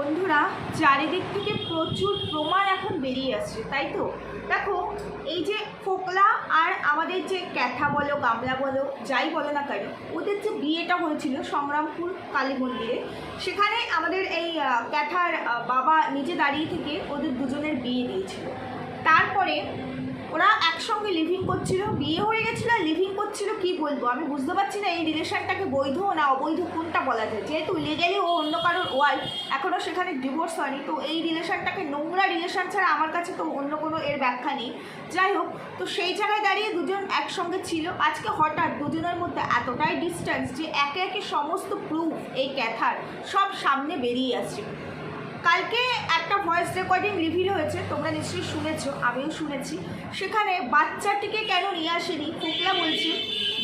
বন্ধুরা, চারিদিক থেকে প্রচুর প্রমাণ এখন বেরিয়ে আসছে, তাই তো? দেখো, এই যে ফোকলা আর আমাদের যে ক্যাথা বলো, গামলা বলো, যাই বলো না কেন, ওদের যে বিয়েটা হয়েছিল সংগ্রামপুর কালী মন্দিরে, সেখানে আমাদের এই ক্যাথার বাবা নিজে দাঁড়িয়ে থেকে ওদের দুজনের বিয়ে দিয়েছিল। তারপরে ওরা একসঙ্গে লিভিং করছিল, বিয়ে হয়ে গেছিল আর লিভিং করছিল, কি বলব? আমি বুঝতে পারছি না এই রিলেশনটাকে বৈধ না অবৈধ কোনটা বলা যায়। যেহেতু লিগেলি ও অন্য কারোর ওয়াইফ এখনও সেখানে ডিভোর্স হয়নি, তো এই রিলেশনটাকে নোংরা রিলেশন ছাড়া আমার কাছে তো অন্য কোনো এর ব্যাখ্যা নেই। যাই হোক, তো সেই জায়গায় দাঁড়িয়ে দুজন একসঙ্গে ছিল। আজকে হঠাৎ দুজনের মধ্যে এতটাই ডিস্টেন্স যে একে একে সমস্ত প্রুফ এই ক্যাথার সব সামনে বেরিয়ে আসছে। কালকে একটা ভয়েস রেকর্ডিং রিভিল হয়েছে, তোমরা নিশ্চয়ই শুনেছো, আমিও শুনেছি। সেখানে বাচ্চাটিকে কেন নিয়ে আসেনি? ফোকলা বলছে,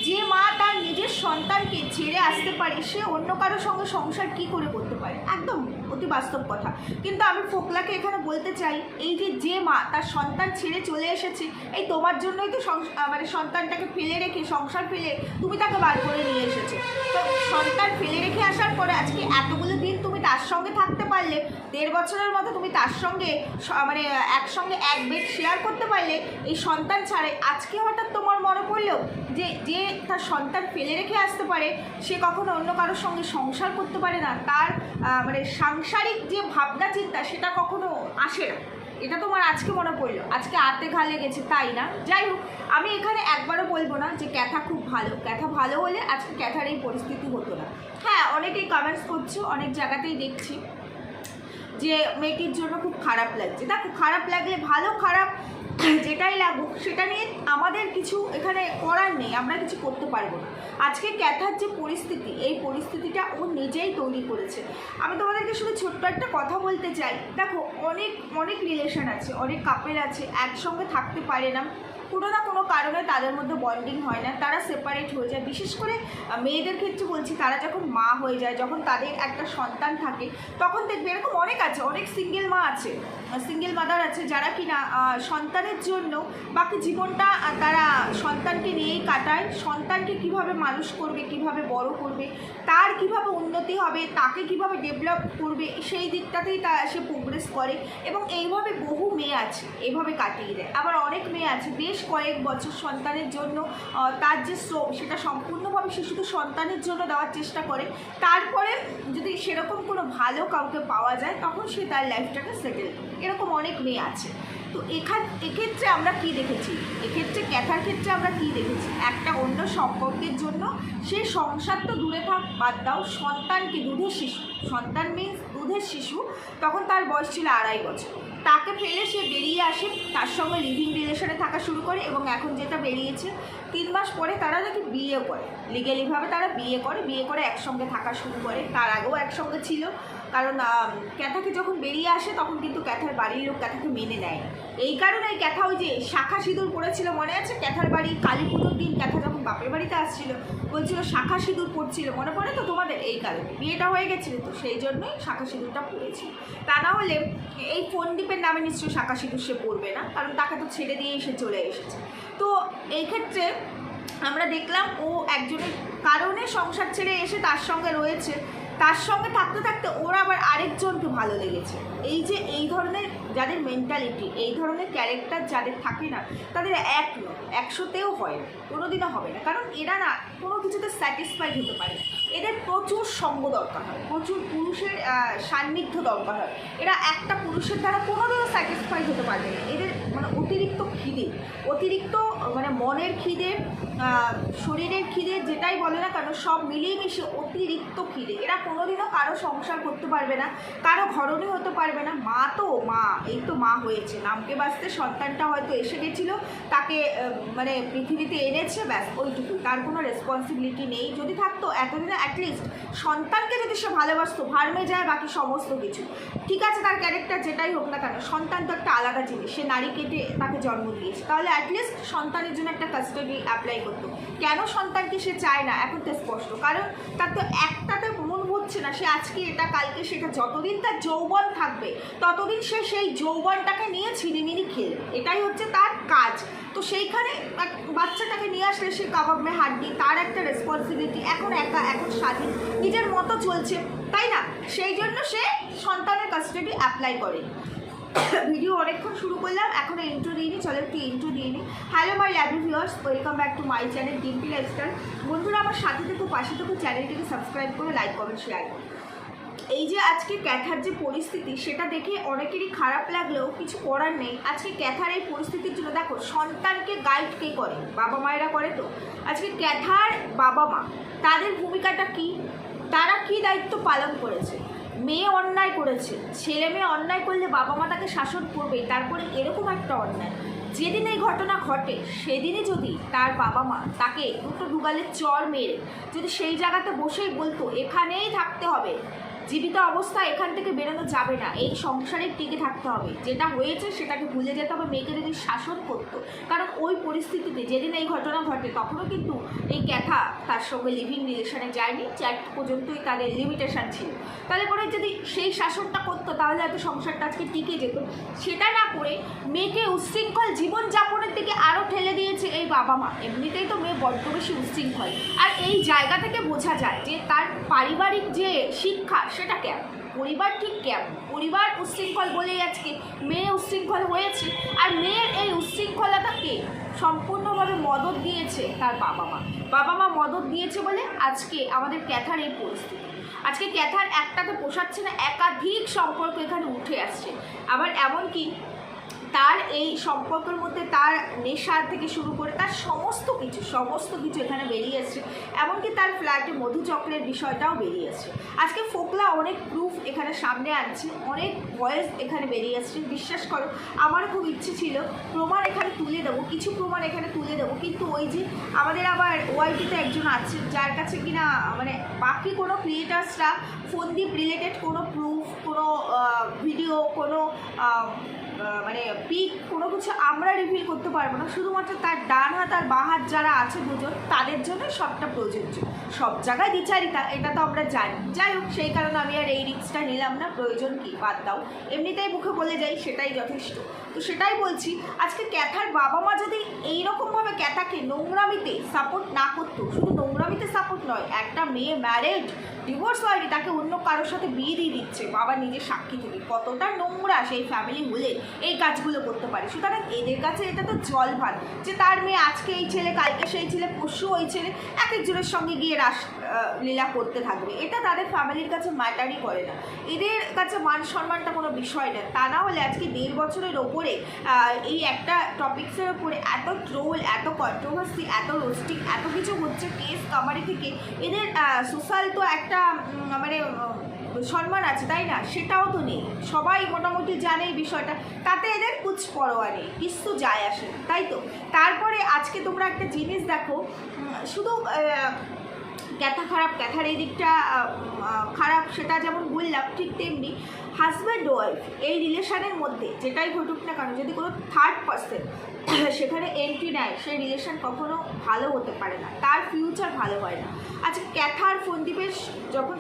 যে মা তার নিজের সন্তানকে ছেড়ে আসতে পারে, সে অন্য কারোর সঙ্গে সংসার কি করে করতে পারে? একদম অতি বাস্তব কথা। কিন্তু আমি ফোকলাকে এখানে বলতে চাই, এই যে যে মা তার সন্তান ছেড়ে চলে এসেছে, এই তোমার জন্যই তো মানে সন্তানটাকে ফেলে রেখে, সংসার ফেলে তুমি তাকে বার করে নিয়ে এসেছ। তো সন্তান ফেলে রেখে আসার পরে আজকে এতগুলো তার সঙ্গে থাকতে পারলে, দেড় বছরের মতো তুমি তার সঙ্গে মানে একসঙ্গে এক বেড শেয়ার করতে পারলে, এই সন্তান ছাড়াই আজকে হঠাৎ তোমার মনে পড়লেও যে যে তার সন্তান ফেলে রেখে আসতে পারে, সে কখনো অন্য কারোর সঙ্গে সংসার করতে পারে না, তার মানে সাংসারিক যে ভাবনা চিন্তা সেটা কখনো আসে না। এটা তোমার আজকে মনে পড়ল। আজকে আতে ঘা গেছে তাই না? যাই হোক, আমি এখানে একবারও বলব না যে ক্যাথা খুব ভালো। ক্যাথা ভালো হলে আজকে ক্যাথার এই পরিস্থিতি হতো না। হ্যাঁ অনেকেই কমেন্টস করছ, অনেক জায়গাতেই দেখছি যে মেয়েটির জন্য খুব খারাপ লাগছে। দেখো, খারাপ লাগলে ভালো, খারাপ যেটাই লাগুক, সেটা নিয়ে আমাদের কিছু এখানে করার নেই, আমরা কিছু করতে পারব না। আজকে ক্যাথার যে পরিস্থিতি, এই পরিস্থিতিটা ও নিজেই তৈরি করেছে। আমি তোমাদেরকে শুধু ছোট্ট একটা কথা বলতে চাই। দেখো, অনেক অনেক রিলেশন আছে, অনেক কাপেল আছে, একসঙ্গে থাকতে পারে না। কোনো না কোনো কারণে তাদের মধ্যে বন্ডিং হয় না তারা সেপারেট হয়ে যায়। বিশেষ করে মেয়েদের ক্ষেত্রে বলছি তারা যখন মা হয়ে যায় যখন তাদের একটা সন্তান থাকে তখন দেখবে এরকম অনেক আছে অনেক সিঙ্গেল মা আছে সিঙ্গেল মাদার আছে যারা কিনা আহ, সন্তানের জন্য বাকি জীবনটা তারা সন্তানকে নিয়েই কাটায়। সন্তানকে কীভাবে মানুষ করবে কীভাবে বড় করবে তার কীভাবে উন্নতি হবে তাকে কীভাবে ডেভেলপ করবে সেই দিকটাতেই তা সে প্রোগ্রেস করে। এবং এইভাবে বহু মেয়ে আছে এইভাবে কাটিয়ে দেয়। আবার অনেক মেয়ে আছে বেশ কয়েক বছর সন্তানের জন্য তার যে শ্রম, সেটা সম্পূর্ণভাবে সে শুধু সন্তানের জন্য দেওয়ার চেষ্টা করে। তারপরে যদি সেরকম কোনো ভালো কাউকে পাওয়া যায়, তখন সে তার লাইফটাকে সেটেল এরকম অনেক মেয়ে আছে। তো এখান, এক্ষেত্রে আমরা কি দেখেছি? এক্ষেত্রে ক্যাথার ক্ষেত্রে আমরা কি দেখেছি? একটা অন্য সম্পর্কের জন্য সে সংসার তো দূরে থাক, বাদ দাও, সন্তানকে, দুধের শিশু। সন্তান মিন্স দুধের শিশু, তখন তার বয়স ছিল আড়াই বছর। তাকে ফেলে সে বেরিয়ে আসে, তার সঙ্গে লিভিং রিলেশনে থাকা শুরু করে এবং এখন যেটা বেরিয়েছে, তিন মাস পরে তারা নাকি বিয়ে করে। লিগেলিভাবে তারা বিয়ে করে বিয়ে করে একসঙ্গে থাকা শুরু করে। তার আগেও একসঙ্গে ছিল। কারণ ক্যাথাকে যখন বেরিয়ে আসে, তখন কিন্তু ক্যাথার বাড়ির লোক ক্যাথাকে মেনে নেয় এই কারণে ক্যাথা ওই যে শাখা সিঁদুর পড়েছিল, মনে আছে? ক্যাথার বাড়ি কালী পুজোর দিন ক্যাথা যখন বাপের বাড়িতে আসছিল, বলছিল শাখা সিঁদুর পড়ছিল। মনে পড়ে তো তোমাদের? এই কারণে বিয়েটা হয়ে গেছিল তো, সেই জন্যই শাখা সিঁদুরটা পড়েছিল। তা না হলে এই ফোন ডিপের নামে নিশ্চয়ই শাখা সিঁদুর সে পড়বে না, কারণ তাকে তো ছেড়ে দিয়েই সে চলে এসেছে। তো এই ক্ষেত্রে আমরা দেখলাম ও একজনের কারণে সংসার ছেড়ে এসে তার সঙ্গে রয়েছে। তার সঙ্গে থাকতে থাকতে ওর আবার আরেকজনকে ভালো লেগেছে। এই যে এই ধরনের যাদের মেন্টালিটি এই ধরনের ক্যারেক্টার যাদের থাকে না, তাদের এক নয়, একশোতেও হয় না, কোনোদিনও হবে না। কারণ এরা না কোনো কিছুতে স্যাটিসফাইড হতে পারে না। এদের প্রচুর সঙ্গ দরকার হয়, প্রচুর পুরুষের সান্নিধ্য দরকার হয়। এরা একটা পুরুষের দ্বারা কোনোদিনও স্যাটিসফাইড হতে পারবে না। এদের মানে অতিরিক্ত খিদে, অতিরিক্ত মানে মনের খিদে শরীরের খিদে যেটাই বলে না কেন, সব মিলিয়ে মিশে অতিরিক্ত খিদে এরা কোনোদিনও কারও সংসার করতে পারবে না, কারও ঘরণী হতে পারবে না। মা তো, মা, এই তো মা হয়েছে। নামকে বাঁচতে সন্তানটা হয়তো এসে গেছিল, তাকে মানে পৃথিবীতে এনেছে, ব্যাস ওইটুকু তার কোনো রেসপন্সিবিলিটি নেই। যদি থাকতো, এতদিনে অ্যাটলিস্ট সন্তানকে যদি সে ভালোবাসতো, ভার্মে যায় বাকি সমস্ত কিছু। ঠিক আছে, তার ক্যারেক্টার যেটাই হোক না কেন, সন্তান তো একটা আলাদা জিনিস। সে নারী কেটে তাকে জন্ম দিয়েছে। তাহলে অ্যাটলিস্ট সন্তানের জন্য একটা কাস্টাডি অ্যাপ্লাই করতো কেন সন্তানকে সে চায় না? এখন তো স্পষ্ট। কারণ তার তো একটাতে মন হচ্ছে না, সে আজকে এটা, কালকে সেটা, যতদিন তার যৌবন থাকবে, ততদিন সে সেই যৌবনটাকে নিয়ে ছিনিমিনি খেলবে। এটাই হচ্ছে তার কাজ। তো সেইখানে বাচ্চাটাকে নিয়ে আসলে সে কাবাব হাড্ডি তার একটা রেসপন্সিবিলিটি এখন একা, এখন স্বাধীন, নিজের মতো চলছে, তাই না? সেই জন্য সে সন্তানের অলরেডি অ্যাপ্লাই করেন ভিডিও অনেকক্ষণ শুরু করলাম, এখনও ইন্ট্রো দিইনি, চলো একটু ইন্ট্রো দিয়ে নিই। Hello my lovely viewers welcome back to my channel Dimpi lifestyle বন্ধুরা, আমার সাথে থেকে, পাশে থেকে, চ্যানেলটিকে সাবস্ক্রাইব করে লাইক কমেন্ট শেয়ার করো। এই যে আজকে ক্যাথার যে পরিস্থিতি, সেটা দেখে অনেকেরই খারাপ লাগলেও কিছু করার নেই। আজকে ক্যাথার এই পরিস্থিতির জন্য দেখো, সন্তানকে গাইড কে করে? বাবা মায়েরা করে তো। আজকে ক্যাথার বাবা মা, তাদের ভূমিকাটা কি? তারা কি দায়িত্ব পালন করেছে? মেয়ে অন্যায় করেছে, ছেলে মেয়ে অন্যায় করলে বাবা মা তাকে শাসন করবেই, তারপরে এরকম একটা অন্যায়। যেদিন এই ঘটনা ঘটে, সেদিনই যদি তার বাবা মা তাকে দুটো দুগালের চর মেরে, যদি সেই জায়গাতে বসেই বলতো, এখানেই থাকতে হবে। জীবিত অবস্থা এখান থেকে বেরোনো যাবে না। এই সংসারে টিকে থাকতে হবে। যেটা হয়েছে সেটাকে ভুলে যেতে হবে, মেয়েকে যদি শাসন করতো। কারণ ওই পরিস্থিতিতে যেদিন এই ঘটনা ঘটে, তখনও কিন্তু এই ক্যাথা তার সঙ্গে লিভিং রিলেশনে যায়নি। চ্যাট পর্যন্তই তাদের লিমিটেশন ছিল। তাহলে পরে যদি সেই শাসনটা করতো, তাহলে হয়তো সংসারটা আজকে টিকে যেত। সেটা না করে মেয়েকে উচ্ছৃঙ্খল জীবনযাপনের দিকে আরও ঠেলে দিয়েছে এই বাবা মা। এমনিতেই তো মেয়ে বড্ড বেশি উচ্ছৃঙ্খল আর এই জায়গা থেকে বোঝা যায় যে তার পারিবারিক যে শিক্ষা সেটা কেমন? পরিবার ঠিক কেমন? পরিবার উশৃঙ্খল বলেই আজকে মেয়ে উশৃঙ্খল হয়েছে, আর মেয়ের এই উচ্ছৃঙ্খলতাকে সম্পূর্ণভাবে মদত দিয়েছে তার বাবা মা। বাবা মা মদত দিয়েছে বলে আজকে আমাদের ক্যাথার এই পরিস্থিতি। আজকে ক্যাথার একটাকে পোষাচ্ছে না, একাধিক সম্পর্ক এখানে উঠে আসছে। আবার এমনকি তার এই সম্পর্কের মধ্যে তার নেশা থেকে শুরু করে তার সমস্ত কিছু সমস্ত কিছু এখানে বেরিয়ে এসছে। এমনকি তার ফ্ল্যাটে মধুচক্রের বিষয়টাও বেরিয়ে এসছে। আজকে ফোকলা অনেক প্রুফ এখানে সামনে আনছে, অনেক ভয়েস এখানে বেরিয়ে আসছে বিশ্বাস করো আমারও খুব ইচ্ছে ছিল প্রমাণ এখানে তুলে দেবো, কিছু প্রমাণ এখানে তুলে দেবো। কিন্তু ওই যে আমাদের আবার ওয়াইটিতে একজন আছে, যার কাছে কিনা মানে বাকি কোনো ক্রিয়েটার্সরা ফোন দ্বীপ রিলেটেড কোনো প্রুফ কোনো ভিডিও কোনো মানে পিক কোনো কিছু আমরা রিভিল করতে পারব না। শুধুমাত্র তার ডান হাত আর বাঁ হাত যারা আছে দুজন, তাদের জন্য সবটা প্রযোজ্য। সব জায়গায় বিচারিতা এটা তো আমরা জানি। যাই হোক, সেই কারণে আমি আর এই রিক্সটা নিলাম না। প্রয়োজন কি? বাদ দাও। এমনিতেই মুখে বলে যাই, সেটাই যথেষ্ট। তো সেটাই বলছি, আজকে ক্যাথার বাবা মা যদি এইরকমভাবে ক্যাথাকে নোংরামিতে সাপোর্ট না করতো, শুধু নোংরামিতে সাপোর্ট নয়। একটা মেয়ে ম্যারেড ডিভোর্স হয়নি তাকে অন্য কারোর সাথে বিয়ে দিয়ে দিচ্ছে। বাবা নিজের সাক্ষী থেকে কতটা নোংরা সেই ফ্যামিলি হলে এই কাজগুলো করতে পারে। সুতরাং এদের কাছে এটা তো জল ভাত যে তার মেয়ে আজকে এই ছেলে, কালকে সেই ছেলে, পরশু ওই ছেলে এক একজনের সঙ্গে গিয়ে রাস লীলা করতে থাকবে। এটা তাদের ফ্যামিলির কাছে ম্যাটারই করে না। এদের কাছে মান সম্মানটা কোনো বিষয় না। তা না হলে আজকে দেড় বছরের ওপরে এই একটা টপিক্সের ওপরে এত ট্রোল এত কন্ট্রোভার্সি এত রোস্টিং এত কিছু হচ্ছে কেস কামারি থেকে। এদের সোশ্যাল তো একটা মানে সম্মান আছে, তাই না? সেটাও তো নেই। সবাই মোটামুটি জানে এই বিষয়টা। তাতে এদের কুচ পরোয়া নেই, কিছু যায় আসে তাই তো? তারপরে আজকে তোমরা একটা জিনিস দেখো শুধু ক্যাথা খারাপ, ক্যাথার এই দিকটা খারাপ, সেটা যেমন বললাম, ঠিক তেমনি হাজব্যান্ড ওয়াইফ এই রিলেশনের মধ্যে যেটাই ঘটুক না কেন, যদি কোনো থার্ড পার্সন সেখানে এন্ট্রি নেয়, সেই রিলেশন কখনো ভালো হতে পারে না। তার ফিউচার ভালো হয় না। আচ্ছা ক্যাথার ফন্দীপের যখন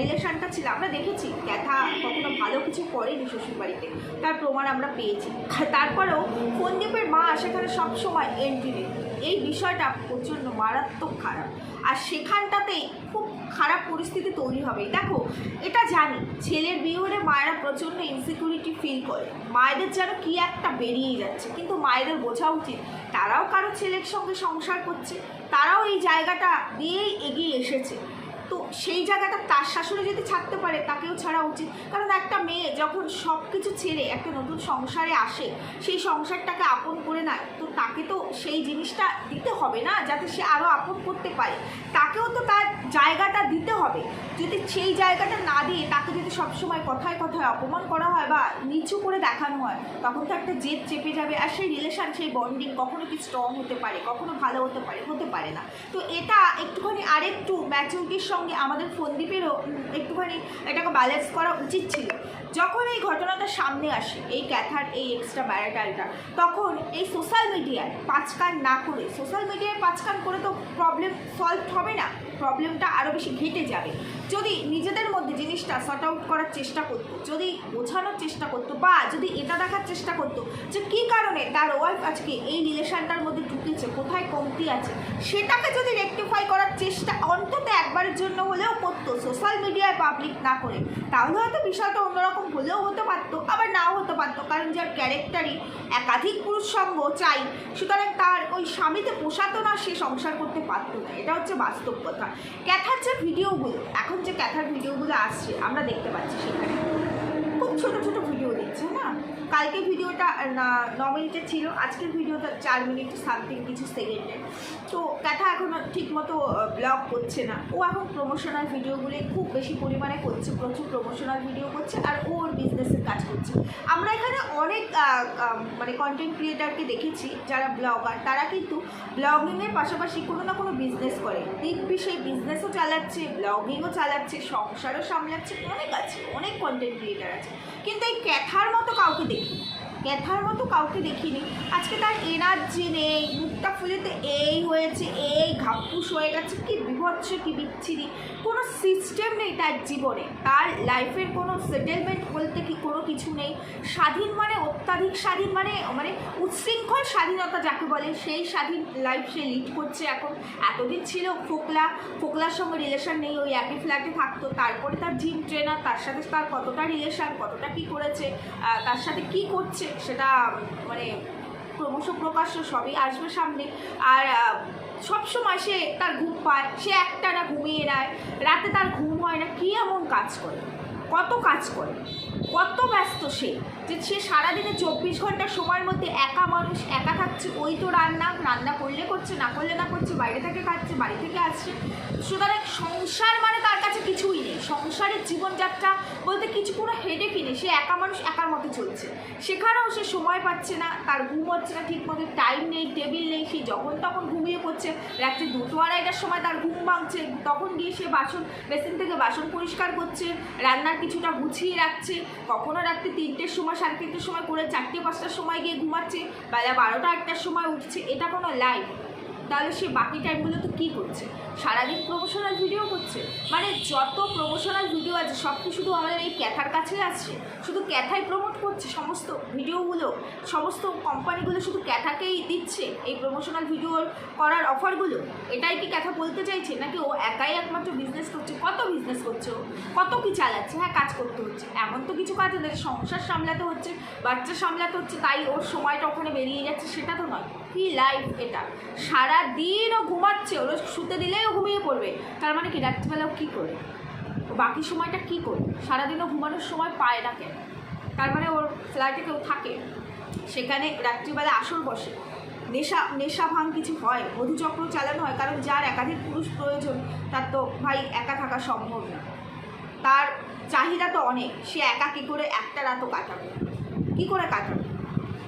রিলেশনটা ছিল, আমরা দেখেছি ক্যাথা কখনো ভালো কিছু করেনি শ্বশুরবাড়িতে। তার প্রমাণ আমরা পেয়েছি। তারপরেও ফন্দীপের মা সেখানে সবসময় এন্ট্রি নেয় এই বিষয়টা প্রচণ্ড মারাত্মক খারাপ। আর সেখানটাতে খুব খারাপ পরিস্থিতি তৈরি হবে। দেখো, এটা জানি, ছেলের বিয়ে হলে মায়েরা প্রচণ্ড ইনসিকিউরিটি ফিল করে। মায়েদের যেন কি একটা বেরিয়ে যাচ্ছে। কিন্তু মায়েদের বোঝা উচিত, তারাও কারও ছেলের সঙ্গে সংসার করছে, তারাও এই জায়গাটা দিয়েই এগিয়ে এসেছে। সেই জায়গাটা তার শাশুড়ি যদি ছাড়তে পারে, তাকেও ছাড়া উচিত। কারণ একটা মেয়ে যখন সব কিছু ছেড়ে একটা নতুন সংসারে আসে, সেই সংসারটাকে আপন করে নেয়। তো তাকে তো সেই জিনিসটা দিতে হবে না, যাতে সে আরও আপন করতে পারে। তাকেও তো তার জায়গাটা দিতে হবে। যদি সেই জায়গাটা না দিয়ে তাকে যদি সবসময় কথায় কথায় অপমান করা হয় বা নিচু করে দেখানো হয়, তখন তো একটা জেদ চেপে যাবে। আর সেই রিলেশান সেই বন্ডিং কখনো কি স্ট্রং হতে পারে, কখনো ভালো হতে পারে হতে পারে না। তো এটা একটুখানি আরেকটু ম্যাচুরিটির সঙ্গে আমাদের ফন্দীপেরও একটুখানি এটাকে ব্যালেন্স করা উচিত ছিল। যখন এই ঘটনাটা সামনে আসে, এই ক্যাথার এই এক্সট্রা ম্যারিটালটা তখন এই সোশ্যাল মিডিয়ায় পাঁচকান না করে সোশ্যাল মিডিয়ায় পাঁচকান করে তো প্রবলেম সলভ হবে না প্রবলেমটা আরও বেশি ঘেটে যাবে। যদি নিজেদের জিনিসটা সর্ট আউট করার চেষ্টা করতো, যদি বোঝানোর চেষ্টা করতো বা যদি এটা দেখার চেষ্টা করতো যে কী কারণে তার ওয়াইফ আজকে এই রিলেশনটার মধ্যে ঢুকেছে, কোথায় কমতি আছে, সেটাকে যদি রেকটিফাই করার চেষ্টা অন্তত একবারের জন্য হলেও করতো সোশ্যাল মিডিয়ায় পাবলিক না করে, তাহলে হয়তো বিষয়টা অন্যরকম হলেও হতে পারতো, আবার নাও হতে পারতো, কারণ যার ক্যারেক্টারই একাধিক পুরুষ সঙ্গ চাই, সুতরাং তার ওই স্বামীতে পোষাতো না, সে সংসার করতে পারতো না, এটা হচ্ছে বাস্তব কথা। ক্যাথার যে ভিডিওগুলো এখন যে ক্যাথার ভিডিওগুলো আসছে আমরা দেখতে পাচ্ছি সেখানে। খুব ছোটো ছোটো ভিডিও দিচ্ছে না কালকে ভিডিওটা না মিনিটের ছিল, আজকের ভিডিওটা চার মিনিট সামথিং কিছু সেকেন্ডের তো ক্যাথা এখন ঠিকমতো ব্লগ করছে না। ও এখন প্রমোশনাল ভিডিওগুলি খুব বেশি পরিমাণে করছে, প্রচুর প্রমোশনাল ভিডিও করছে, আর ও ওর বিজনেসের কাজ করছে। আমরা এখানে অনেক মানে কন্টেন্ট ক্রিয়েটারকে দেখেছি, যারা ব্লগার তারা কিন্তু ব্লগিংয়ের পাশাপাশি কোনো না কোনো বিজনেস করে। দিব্যি সেই বিজনেসও চালাচ্ছে ব্লগিংও চালাচ্ছে, সংসারও সামলাচ্ছে, অনেক আছে, অনেক কন্টেন্ট ক্রিয়েটার আছে। কিন্তু এই ক্যাথার মতো কাউকে দেখি ক্যাথার মতো কাউকে দেখিনি। আজকে তার এনার্জি নেই, মুখটা ফুলেতে এই হয়েছে, এই ঘাপুস হয়ে গেছে, কি বিভৎস কি বিচ্ছিরি? কোনো সিস্টেম নেই তার জীবনে। তার লাইফের কোনো সেটেলমেন্ট বলতে কি কোনো কিছু নেই। স্বাধীন মানে অত্যাধিক স্বাধীন মানে মানে উচ্ছৃঙ্খল স্বাধীনতা যাকে বলে, সেই স্বাধীন লাইফ সে লিড করছে এখন। এতদিন ছিল ফোকলা, ফোকলার সঙ্গে রিলেশন নেই, ওই একই ফ্ল্যাটে থাকতো। তারপরে তার জিম ট্রেনার তার সাথে তার কতটা রিলেশন কতটা কি করেছে তার সাথে কি করছে, সেটা মানে ক্রমশ প্রকাশ্য সবই আসবে সামনে। আর সবসময় সে তার ঘুম পায়, সে একটানা ঘুমিয়ে নেয়, রাতে তার ঘুম হয় না, কী এমন কাজ করে? কত কাজ করে? কত ব্যস্ত সে, যে সে সারাদিনে চব্বিশ ঘণ্টা সময়ের মধ্যে একা মানুষ, একা থাকছে, ওই তো রান্না রান্না করলে করছে, না করলে না করছে, বাইরে থেকে খাচ্ছে, বাড়ি থেকে আসছে। সুতরাং সংসার মানে কিছুই নেই। সংসারের জীবনযাত্রা বলতে কিছু কোনো হেডে কিনে সে একা মানুষ একার মতো চলছে। সেখানেও সে সময় পাচ্ছে না, তার ঘুম হচ্ছে না ঠিক মতো টাইম নেই টেবিল নেই, সে যখন তখন ঘুমিয়ে পড়ছে। রাত্রি দুটো আড়াইটার সময় তার ঘুম ভাঙছে। তখন গিয়ে সে বাসন বেসিন থেকে বাসন পরিষ্কার করছে, রান্নার কিছুটা গুছিয়ে রাখছে। কখনো রাত্রি তিনটের সময়, সাড়ে তিনটের সময় করে চারটে, পাঁচটার সময় গিয়ে ঘুমাচ্ছে। বেলা বারোটা একটার সময় উঠছে। এটা কোনো লাইফ তাহলে সে বাকি টাইমগুলো তো কী করছে? সারাদিন প্রমোশনাল ভিডিও করছে? মানে যত প্রমোশনাল ভিডিও আছে সব কি শুধু আমাদের এই ক্যাথার কাছে আসছে? শুধু ক্যাথাই প্রমোট করছে সমস্ত ভিডিওগুলো সমস্ত কোম্পানিগুলো শুধু ক্যাথাকেই দিচ্ছে এই প্রমোশনাল ভিডিও করার অফারগুলো এটাই কি ক্যাথা বলতে চাইছে? নাকি ও একাই একমাত্র বিজনেস করছে? কত বিজনেস করছে ও? কত কি চালাচ্ছে? হ্যাঁ কাজ করতে হচ্ছে। এমন তো কিছু কাজ যে সংসার সামলাতে হচ্ছে, বাচ্চা সামলাতে হচ্ছে, তাই ওর সময়টা ওখানে বেরিয়ে যাচ্ছে, সেটা তো নয়। কি লাইফ এটা। সারা দিন ও ঘুমাচ্ছে ওর শুতে দিলেই ও ঘুমিয়ে পড়বে। তার মানে কি রাত্রিবেলাও কী করে বাকি সময়টা কী করবে? সারাদিনও ঘুমানোর সময় পায় না কেন? তার মানে ওর ফ্ল্যাটে কেউ থাকে, সেখানে রাত্রিবেলা আসর বসে। নেশা নেশা ভাঙ কিছু হয়, মধুচক্র চালানো হয়, কারণ যার একাধিক পুরুষ প্রয়োজন, তার তো ভাই একা থাকা সম্ভব না। তার চাহিদা তো অনেক, সে একা কী করে একটা রাতও কাটাবে? কী করে কাটাবে?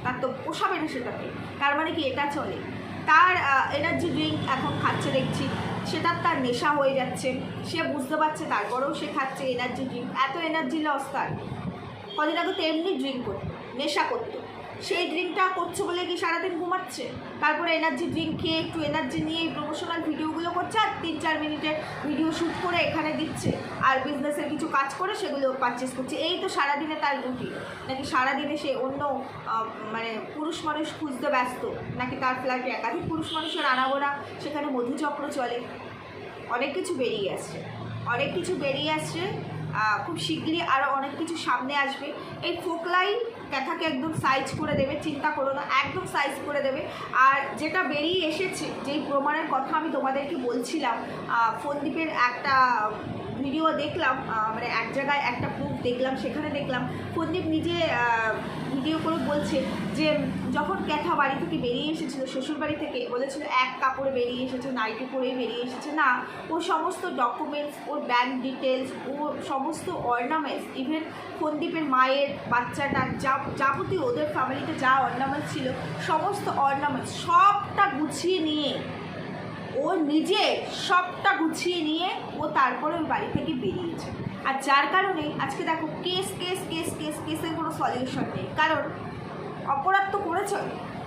তার তো পোষাবে না সেটাকে। তার মানে কি? এটা চলে। তার এনার্জি ড্রিঙ্ক এখন খাচ্ছে দেখছি। সেটার তার নেশা হয়ে যাচ্ছে। সে বুঝতে পারছে তারপরেও সে খাচ্ছে এনার্জি ড্রিঙ্ক এত এনার্জি লস তার। কদিন আগে তো এমনি ড্রিঙ্ক করতো, নেশা করতো। সেই ড্রিঙ্কটা করছে বলে কি সারাদিন ঘুমাচ্ছে? তারপরে এনার্জি ড্রিঙ্ক খেয়ে একটু এনার্জি নিয়ে এই প্রমোশনাল ভিডিওগুলো করছে আর তিন চার মিনিটের ভিডিও শ্যুট করে এখানে দিচ্ছে। আর বিজনেসের কিছু কাজ করে সেগুলো পারচেস করছে। এই তো সারাদিনে তার রুটি নাকি সারাদিনে সে অন্য মানে পুরুষ মানুষ খুঁজতে ব্যস্ত। নাকি তার ফ্ল্যাটে একাধিক পুরুষ মানুষের আনাগোনা সেখানে মধুচক্র চলে। অনেক কিছু বেরিয়ে আসছে। অনেক কিছু বেরিয়ে আসছে। খুব শিগগিরই আরও অনেক কিছু সামনে আসবে। এই ফোকলাই ক্যাথাকে একদম সাইজ করে দেবে, চিন্তা করো না, একদম সাইজ করে দেবে। আর যেটা বেরিয়ে এসেছে, যেই প্রমাণের কথা আমি তোমাদেরকে বলছিলাম ফোনদ্বীপের একটা ভিডিও দেখলাম মানে এক জায়গায় একটা প্রুফ দেখলাম, সেখানে দেখলাম ফোনদীপ নিজে ভিডিও করে বলছে যে, যখন ক্যাথা বাড়ি থেকে বেরিয়ে এসেছিল, শ্বশুর বাড়ি থেকে, বলেছিল এক কাপড়ে বেরিয়ে এসেছে, নাইটি পরেই বেরিয়ে এসেছে। না ও সমস্ত ডকুমেন্টস ওর ব্যাংক ডিটেলস ও সমস্ত অর্নামেন্টস ইভেন ফোনদীপের মায়ের বাচ্চাটার যা, যাবতীয় ওদের ফ্যামিলিতে যা অর্নামেন্টস ছিল, সমস্ত অর্নামেন্টস সবটা গুছিয়ে নিয়ে ও নিজে সবটা গুছিয়ে নিয়ে ও তারপরে ওই বাড়ি থেকে বেরিয়েছে। আর যার কারণে আজকে দেখো কেস কেস কেস কেস কেসের কোনো সলিউশন নেই। কারণ অপরাধ তো করেছে।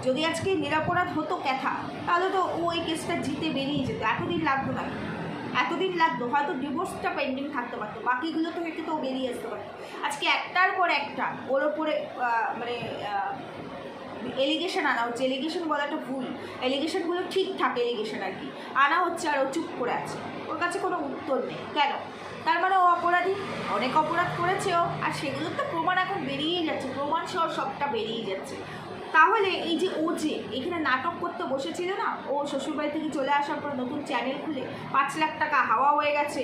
যদি আজকে নিরাপরাধ হতো ক্যাথা, তাহলে তো ও ওই কেসটা জিতে বেরিয়ে যেত। এতদিন লাগতো না। এতদিন লাগতো। হয়তো ডিভোর্সটা পেন্ডিং থাকতে পারতো। বাকিগুলো তো থেকে তো বেরিয়ে আসতে পারতো। আজকে একটার পর একটা ওর ওপরে মানে এলিগেশন আনা হচ্ছে এলিগেশন বলাটা ভুল। এলিগেশনগুলো ঠিকঠাক এলিগেশন আর কি। আনা হচ্ছে আর ও চুপ করে আছে। ওর কাছে কোনো উত্তর নেই। কেন? তার মানে ও অপরাধী। অনেক অপরাধ করেছে ও। আর সেগুলোর তো প্রমাণ এখন বেরিয়েই যাচ্ছে। প্রমাণ সহ সবটা বেরিয়ে যাচ্ছে। তাহলে এই যে ও যে এখানে নাটক করতে বসেছিল না, ও শ্বশুরবাড়ি থেকে চলে আসার পর নতুন চ্যানেল খুলে পাঁচ লাখ টাকা হাওয়া হয়ে গেছে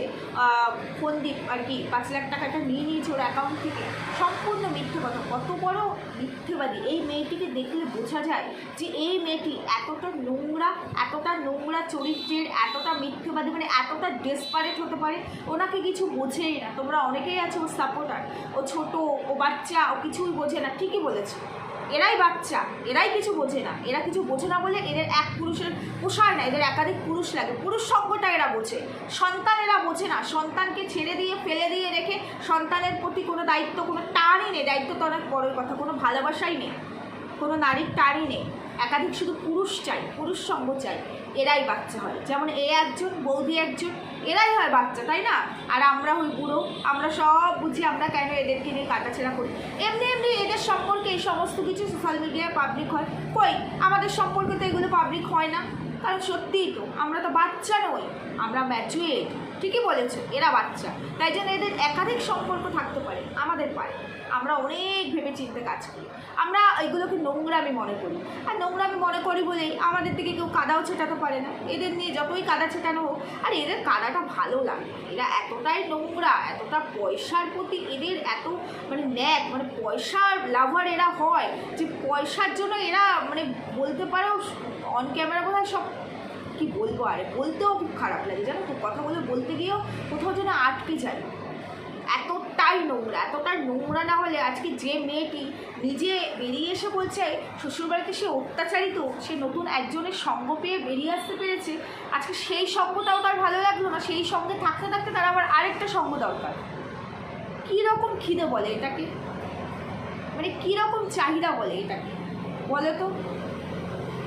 ফোন দ্বীপ আর কি পাঁচ লাখ টাকাটা নিয়ে নিয়েছে ওর অ্যাকাউন্ট থেকে। সম্পূর্ণ মিথ্যে কথা। কত বড় মিথ্যেবাদী। এই মেয়েটিকে দেখলে বোঝা যায় যে এই মেয়েটি এতটা নোংরা এতটা নোংরা চরিত্রের, এতটা মিথ্যেবাদী মানে এতটা ডেসপারেট হতে পারে, ওনাকে কিছু বোঝেই না। তোমরা অনেকেই আছে ওর সাপোর্টার ও ছোট, ও বাচ্চা, ও কিছুই বোঝে না। ঠিকই বলেছে। এরাই বাচ্চা, এরাই কিছু বোঝে না। এরা কিছু বোঝে না বলে এদের এক পুরুষের পোষায় না, এদের একাধিক পুরুষ লাগে। পুরুষ সঙ্গটা এরা বোঝে। সন্তান এরা বোঝে না। সন্তানকে ছেড়ে দিয়ে, ফেলে দিয়ে রেখে সন্তানের প্রতি কোনো দায়িত্ব, কোনো টানই নেই। দায়িত্ব তো অনেক বড়োর কথা, কোনো ভালোবাসাই নেই। কোনো নারীর টানই নেই। একাধিক শুধু পুরুষ চাই, পুরুষ সঙ্গ চাই, এরাই বাচ্চা হয়। যেমন এ একজন, বৌদি একজন, এরাই হয় বাচ্চা, তাই না? আর আমরা হই বুড়ো, আমরা সব বুঝি আমরা কেন এদেরকে নিয়ে কাটাছেড়া করি। এমনি এমনি এদের সম্পর্কে এই সমস্ত কিছু সোশ্যাল মিডিয়ায় পাবলিক হয়। কই? আমাদের সম্পর্কে তো এগুলো পাবলিক হয় না। কারণ সত্যিই তো, আমরা তো বাচ্চা নই, আমরা ম্যাচুয়েট ঠিকই বলেছ, এরা বাচ্চা। তাই জন্য এদের একাধিক সম্পর্ক থাকতে পারে, আমাদের পারে আমরা অনেক ভেবে চিন্তে কাজ করি। আমরা এগুলোকে নোংরামি মনে করি। আর নোংরামি মনে করি বলেই আমাদের দিকে কেউ কাদাও ছেটাতে পারে না। এদের নিয়ে যতই কাদা ছেটানো হোক, আর এদের কাদাটা ভালো লাগে। এরা এতটাই নোংরা, এতটা পয়সার প্রতি এদের এত মানে ন্যাক মানে পয়সার লাভার এরা হয় যে পয়সার জন্য এরা মানে বলতে পারো অন ক্যামেরা বোধ সব, কি বলব আরে, বলতেও খুব খারাপ লাগে। জানো তো কথাগুলো বলতে গিয়েও কোথাও যেন আটকে যায়। এতটাই নোংরা এতটা নোংরা না হলে আজকে যে মেয়েটি নিজে বেরিয়ে এসে বলছে, শ্বশুরবাড়িতে সে অত্যাচারিত, সে নতুন একজনের সঙ্গ পেয়ে বেরিয়ে আসতে পেরেছে, আজকে সেই সঙ্গটাও তার ভালো লাগল না, সেই সঙ্গে থাকতে থাকতে তার আবার আরেকটা সঙ্গ দরকার। কীরকম খিদে বলে এটাকে? মানে কীরকম চাহিদা বলে এটাকে? বলো তো।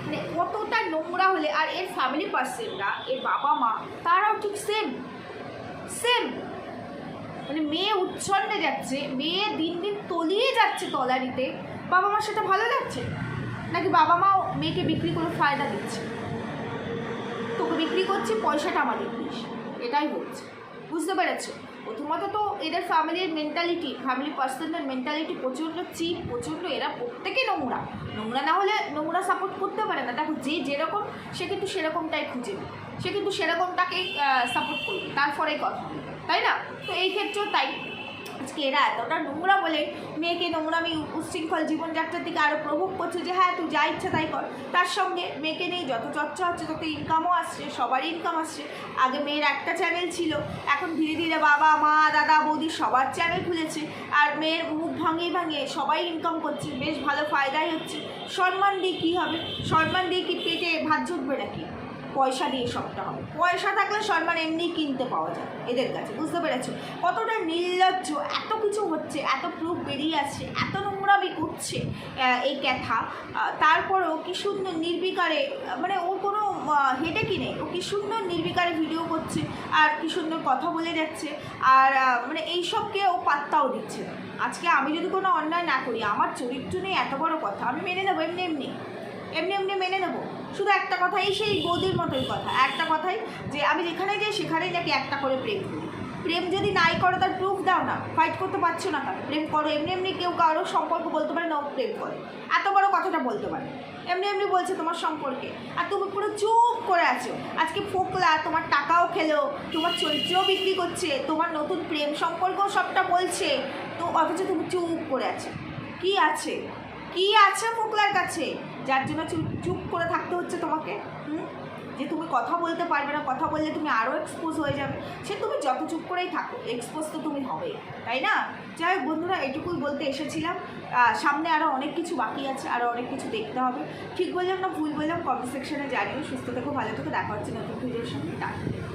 মানে কতটা নোংরা হলে, আর এর ফ্যামিলি পার্সনরা এর বাবা মা তারাও ঠিক সেম সেম মানে মেয়ে উচ্ছন্নে যাচ্ছে, মেয়ে দিন দিন তলিয়ে যাচ্ছে তলারিতে বাবা মা সেটা ভালো লাগছে নাকি বাবা মাও মেয়েকে বিক্রি করে ফায়দা দিচ্ছে? তোকে বিক্রি করছে, পয়সাটা আমাদের দিস। এটাই হচ্ছে। বুঝতে পেরেছ? প্রথমত তো এদের ফ্যামিলির মেন্টালিটি ফ্যামিলি পার্সনদের মেন্টালিটি প্রচণ্ড চিপ প্রচণ্ড এরা প্রত্যেকে নোংরা। নোংরা না হলে নোংরা সাপোর্ট করতে পারে না। দেখো, যে যেরকম, সে কিন্তু সেরকমটাই খুঁজে সে কিন্তু সেরকমটাকেই সাপোর্ট করবে। তারপরেই কথা। তাই না? তো এই ক্ষেত্রেও তাই। আজকে এরা এতটা নোংরা বলে মেয়েকে নোংরামি উচ্ছৃঙ্খল জীবনযাত্রার দিকে আরও প্রভোগ করছে যে হ্যাঁ তুই যা ইচ্ছা তাই কর। তার সঙ্গে মেয়েকে নিয়ে যত চর্চা হচ্ছে, তত ইনকামও আসছে সবারই ইনকাম আসছে। আগে মেয়ের একটা চ্যানেল ছিল, এখন ধীরে ধীরে বাবা, মা, দাদা, বৌদি সবার চ্যানেল খুলেছে। আর মেয়ের মুখ ভাঙিয়ে ভাঙিয়ে সবাই ইনকাম করছে। বেশ ভালো ফায়দাই হচ্ছে। সম্মান দিয়ে কী হবে? সম্মান দিয়ে কি পেটে ভাত জুটবে নাকি? পয়সা দিয়ে সবটা হবে। পয়সা থাকলে সম্মান এমনি কিনতে পাওয়া যায়, এদের কাছে, বুঝতে পেরেছ? কতটা নির্লজ্জ, এত কিছু হচ্ছে, এত প্রুফ বেরিয়ে আসছে, এত নোংরামি করছে এই ক্যাথা। তারপরেও কি সুন্দর নির্বিকারে মানে ও কোনো হেঁটে কি নেই? ও কি সুন্দর নির্বিকারে ভিডিও করছে, আর কি সুন্দর কথা বলে যাচ্ছে, আর মানে এইসবকে ও পাত্তাও দিচ্ছে আজকে আমি যদি কোনো অন্যায় না করি, আমার চরিত্র নিয়ে এত বড় কথা, আমি মেনে নেব, এমনি এমনি। এমনি এমনি মেনে নেব? শুধু একটা কথাই, সেই বৌদির মতোই কথা। একটা কথাই যে, আমি যেখানে যাই, সেখানেই নাকি একটা করে প্রেম করি। প্রেম যদি নাই করো, তার প্রুফ দাও না। ফাইট করতে পারছ না কেন? প্রেম করো। এমনি এমনি কেউ কারও সম্পর্ক বলতে পারে না প্রেম করে। এত বড় কথাটা বলতে পারে এমনি এমনি বলছে তোমার সম্পর্কে। আর তুমি পুরো চুপ করে আছো। আজকে ফোকলা, তোমার টাকাও খেলো, তোমার চরিত্রও বিক্রি করছে, তোমার নতুন প্রেম সম্পর্কও সবটা বলছে। তো অথচ তুমি চুপ করে আছো। কি আছে? কি আছে ফোকলার কাছে? যার জন্য চুপ করে থাকতে হচ্ছে তোমাকে, হুম? যে তুমি কথা বলতে পারবে না, কথা বললে তুমি আরও এক্সপোজ হয়ে যাবে। সে তুমি যত চুপ করেই থাকো এক্সপোজ তো তুমি হবে তাই না? যাই বন্ধুরা, এটুকুই বলতে এসেছিলাম। সামনে আরও অনেক কিছু বাকি আছে আরও অনেক কিছু দেখতে হবে। ঠিক বললাম না, ভুল বললাম কমেন্ট সেকশনে জানিও। সুস্থ থেকো, ভালো থেকো, দেখা হচ্ছে নতুন ভিডিওর সঙ্গে। টাটা।